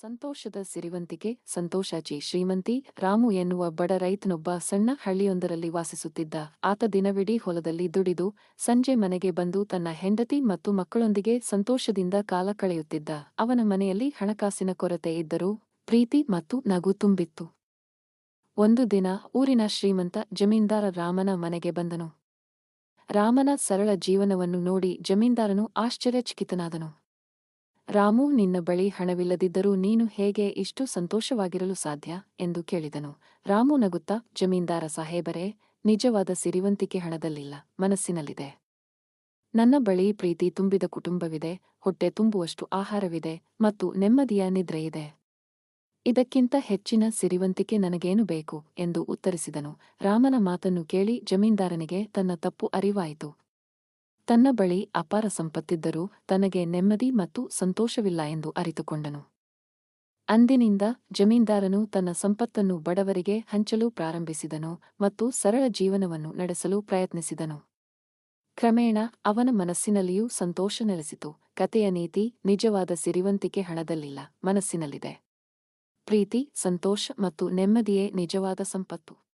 ಸಂತೋಷದ ಸಿರಿವಂತಿಕೆ ಸಂತೋಷಾಚಿ ಶ್ರೀಮಂತಿ ರಾಮು ಎನ್ನುವ ಬಡ ರೈತನೊಬ್ಬ ಸಣ್ಣ ಹಳ್ಳಿಯೊಂದರಲ್ಲಿ ವಾಸಿಸುತ್ತಿದ್ದ. ಆತ ದಿನವಿಡೀ ಹೊಲದಲ್ಲಿ ದುಡಿದು, ಸಂಜೆ ಮನೆಗೆ ಬಂದು ತನ್ನ ಹೆಂಡತಿ ಮತ್ತು ಮಕ್ಕಳೊಂದಿಗೆ ಸಂತೋಷದಿಂದ ಕಾಲ ಕಳೆಯುತ್ತಿದ್ದ. ಅವನ ಮನೆಯಲ್ಲಿ ಹಣಕಾಸಿನ ಕೊರತೆ ಇದ್ದರೂ, ಪ್ರೀತಿ ಮತ್ತು ನಗು ತುಂಬಿತ್ತು. ಒಂದು ದಿನ ಊರಿನ ಶ್ರೀಮಂತ ಜಮೀನ್ದಾರ ರಾಮನ ಮನೆಗೆ ಬಂದನು. ರಾಮನ ಸರಳ ಜೀವನವನ್ನು ನೋಡಿ ಜಮೀನ್ದಾರನು ಆಶ್ಚರ್ಯಚಕಿತನಾದನು. ರಾಮು, ನಿನ್ನ ಬಳಿ ಹಣವಿಲ್ಲದಿದ್ದರೂ ನೀನು ಹೇಗೆ ಇಷ್ಟು ಸಂತೋಷವಾಗಿರಲು ಸಾಧ್ಯ? ಎಂದು ಕೇಳಿದನು. ರಾಮು ನಗುತ್ತಾ, ಜಮೀನ್ದಾರ ಸಾಹೇಬರೇ, ನಿಜವಾದ ಸಿರಿವಂತಿಕೆ ಹಣದಲ್ಲಿಲ್ಲ, ಮನಸ್ಸಿನಲ್ಲಿದೆ. ನನ್ನ ಬಳಿ ಪ್ರೀತಿ ತುಂಬಿದ ಕುಟುಂಬವಿದೆ, ಹೊಟ್ಟೆ ತುಂಬುವಷ್ಟು ಆಹಾರವಿದೆ ಮತ್ತು ನೆಮ್ಮದಿಯ ನಿದ್ರೆಯಿದೆ ಇದಕ್ಕಿಂತ ಹೆಚ್ಚಿನ ಸಿರಿವಂತಿಕೆ ನನಗೇನು ಬೇಕು? ಎಂದು ಉತ್ತರಿಸಿದನು. ರಾಮನ ಮಾತನ್ನು ಕೇಳಿ ಜಮೀನ್ದಾರನಿಗೆ ತನ್ನ ತಪ್ಪು ಅರಿವಾಯಿತು. ತನ್ನ ಬಳಿ ಅಪಾರ ಸಂಪತ್ತಿದ್ದರೂ ತನಗೆ ನೆಮ್ಮದಿ ಮತ್ತು ಸಂತೋಷವಿಲ್ಲ ಎಂದು ಅರಿತುಕೊಂಡನು. ಅಂದಿನಿಂದ ಜಮೀನ್ದಾರನು ತನ್ನ ಸಂಪತ್ತನ್ನು ಬಡವರಿಗೆ ಹಂಚಲು ಪ್ರಾರಂಭಿಸಿದನು ಮತ್ತು ಸರಳ ಜೀವನವನ್ನು ನಡೆಸಲು ಪ್ರಯತ್ನಿಸಿದನು. ಕ್ರಮೇಣ ಅವನ ಮನಸ್ಸಿನಲ್ಲಿಯೂ ಸಂತೋಷ ನೆಲೆಸಿತು. ಕತೆಯ ನೀತಿ ನಿಜವಾದ ಸಿರಿವಂತಿಕೆ ಹಣದಲ್ಲಿಲ್ಲ, ಮನಸ್ಸಿನಲ್ಲಿದೆ. ಪ್ರೀತಿ, ಸಂತೋಷ ಮತ್ತು ನೆಮ್ಮದಿಯೇ ನಿಜವಾದ ಸಂಪತ್ತು.